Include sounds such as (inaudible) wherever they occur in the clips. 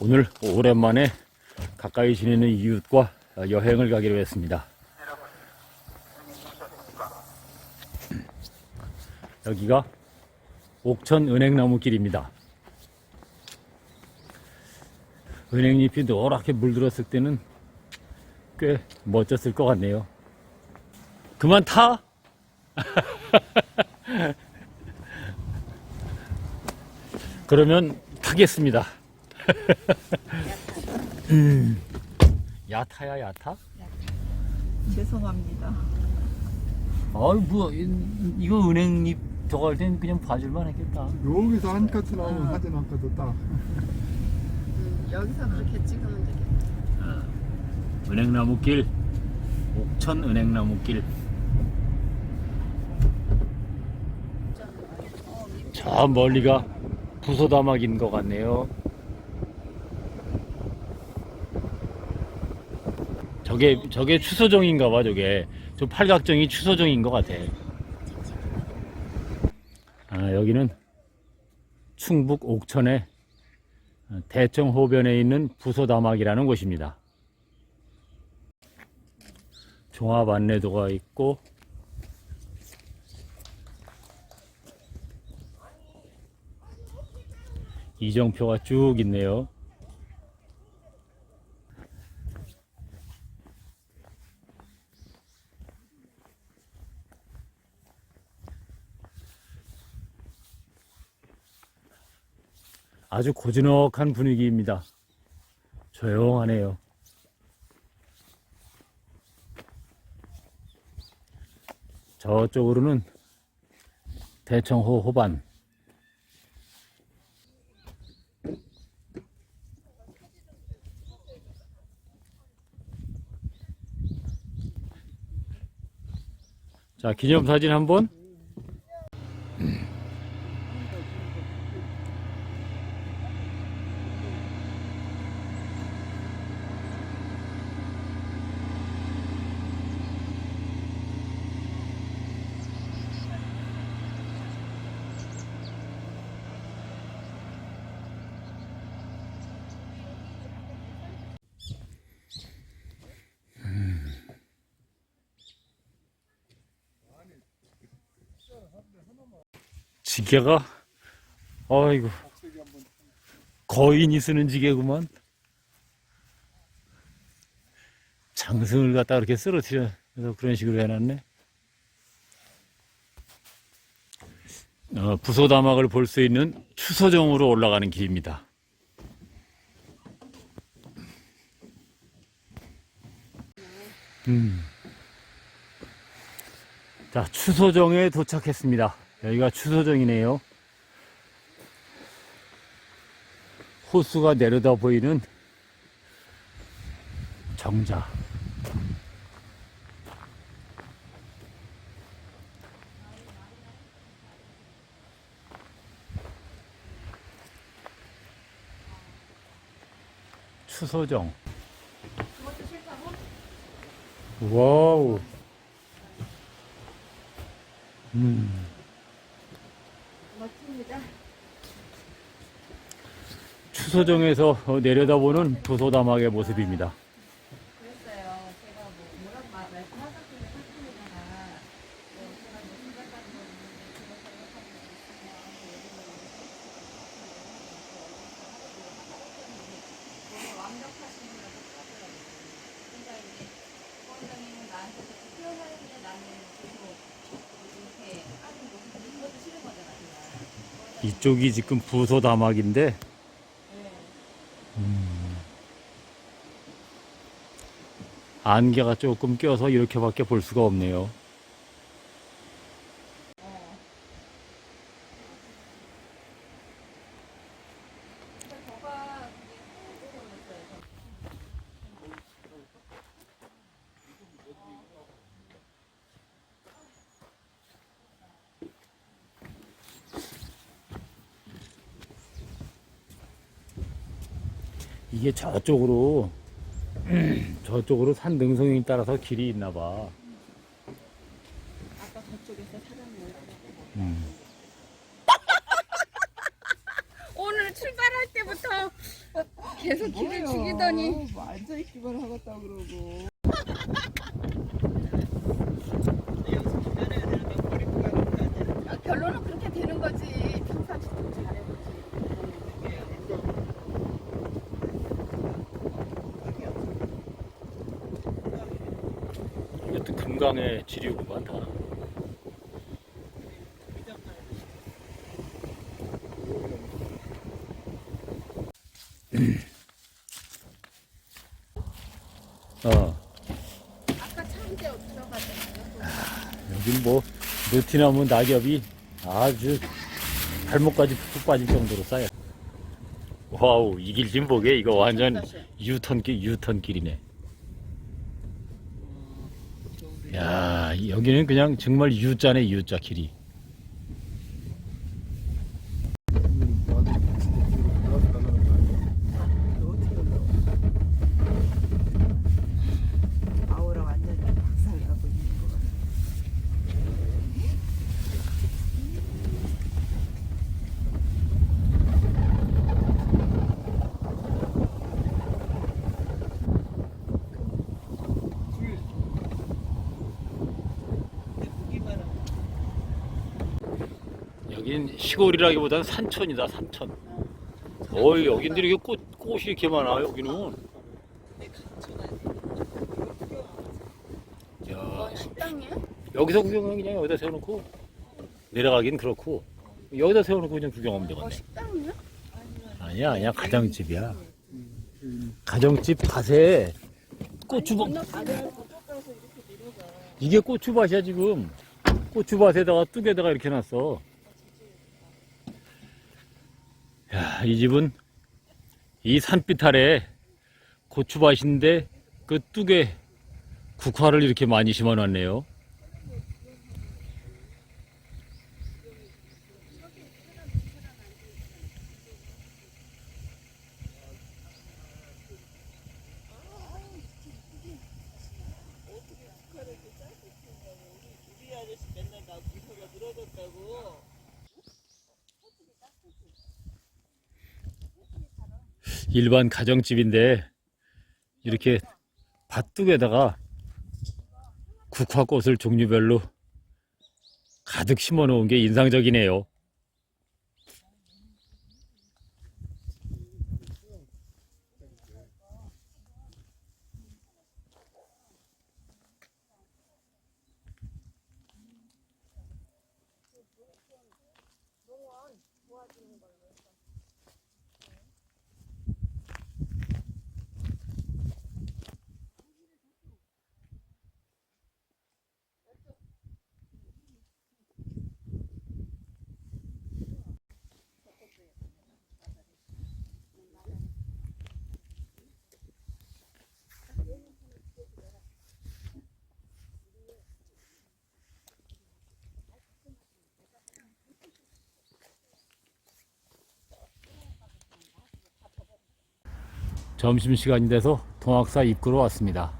오늘 오랜만에 가까이 지내는 이웃과 여행을 가기로 했습니다. 여기가 옥천 은행나무길입니다. 은행잎이 노랗게 물들었을 때는 꽤 멋졌을 것 같네요. 그만 타! (laughs) 그러면 타겠습니다. 음, (laughs) 야타야 야타? 죄송합니다. 아이 뭐 이- 이거 은행잎 저거 할땐 그냥 봐줄만 했겠다. 여기서 한 카트 나오면 사진 한 카트 딱. 음, 여기서 그렇게 찍으면 되겠다. 은행나무길 옥천 은행나무길 저 멀리가 부소다막인 것 같네요 저게 저게 추소정인가 봐 저게. 저 팔각정이 추소정인 것 같아. 아 여기는 충북 옥천의 대청호변에 있는 부소다막이라는 곳입니다. 종합 안내도가 있고 이정표가 쭉 있네요. 아주 고즈넉한 분위기입니다. 조용하네요. 저쪽으로는 대청호 호반 자 기념사진 한번 지게가? 아이고. 거인이 쓰는 지게구만. 장승을 갖다 이렇게 쓰러뜨려서 그런 식으로 해놨네. 어, 부소다막을 볼 수 있는 추서정으로 올라가는 길입니다. 음. 자 추소정에 도착했습니다 여기가 추소정이네요. 호수가 내려다 보이는 정자. 추소정. 와우. 음. 멋집니다. 추소정에서 어, 내려다보는 부소다막의 모습입니다. 그랬어요. 제가 뭐 뭐라고 마- 말씀하셨길래 샀습니다가 뭐 제가 뭐 생각하는 거 있는데 그거 생각하는 거 있으면 너무 완벽하신 거라고 하더라고요. 그러니까 이제 원장님은 나한테 자꾸 표현하는데 나는 계속 이렇게 하는 모습이 그것도 싫은 거잖아요. 이쪽이 지금 부소 다막인데 네. 안개가 조금 껴서 이렇게밖에 볼 수가 없네요. 어. 그러니까 저가 그게 궁금했어요. 이게 저쪽으로 (clears throat) 저쪽으로 산 능성에 따라서 길이 있나 봐. 아까 저쪽에서 사람이. 음. (laughs) 오늘 출발할 때부터 계속 기를 죽이더니 앉아있기만 하겠다 그러고 아, 결론은 그렇게 되는 거지. 평상시 좀 잘해보지. 이것도 금강의 지류구만 다. 어, 아까 차인데 들어가잖아요. 여긴 뭐, 느티나무 낙엽이 아주 발목까지 푹푹 빠질 정도로 쌓여. 와우, 이 길 좀 보게. 이거 완전 유턴길, 유턴길이네. 야, 여기는 그냥 정말 U자네, U자 길이. 아우라 완전히 박살나고 있는 거 같아 여긴 시골이라기보다는 산천이다, 산천. 어이, 여긴데 이렇게 꽃, 꽃이 이렇게 많아, 여기는. 야, 식당이야? 여기서 구경하면 그냥 여기다 세워놓고, 내려가긴 그렇고, 여기다 세워놓고 그냥 구경하면 어, 되겠네. 식당이야? 아니야, 아니야, 가정집이야. 가정집 밭에 고추밭, 이게 고추밭이야, 지금. 고추밭에다가 뚝에다가 이렇게 놨어. 야, 이 집은 이 산빛 아래 고추밭인데 그 뚝에 국화를 이렇게 많이 심어 놨네요. 일반 가정집인데 이렇게 밭둑에다가 국화꽃을 종류별로 가득 심어 놓은 게 인상적이네요. 점심시간이 돼서 동학사 입구로 왔습니다.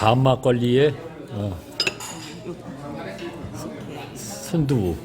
밤 막걸리에 어, 순두부.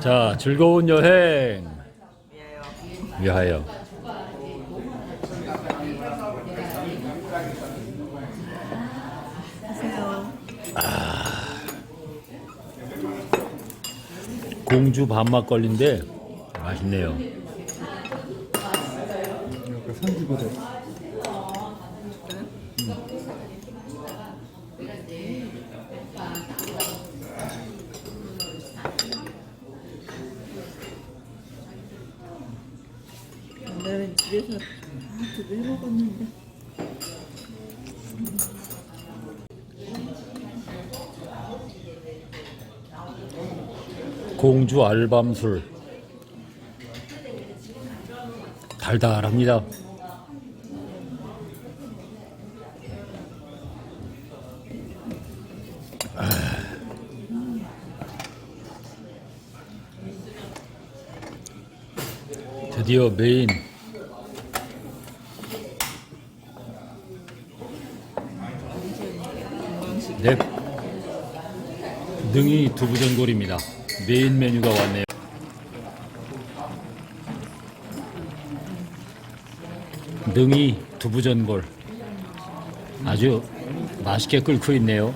자, 즐거운 여행 위하여. 공주 밤 막걸리인데 맛있네요. 그 산지거든. 나는 집에서 두개 먹었는데 공주 알밤술 달달합니다. 아. 드디어 메인 넵 능이 두부전골입니다. 메인 메뉴가 왔네요. 능이 두부전골 아주 맛있게 끓고 있네요.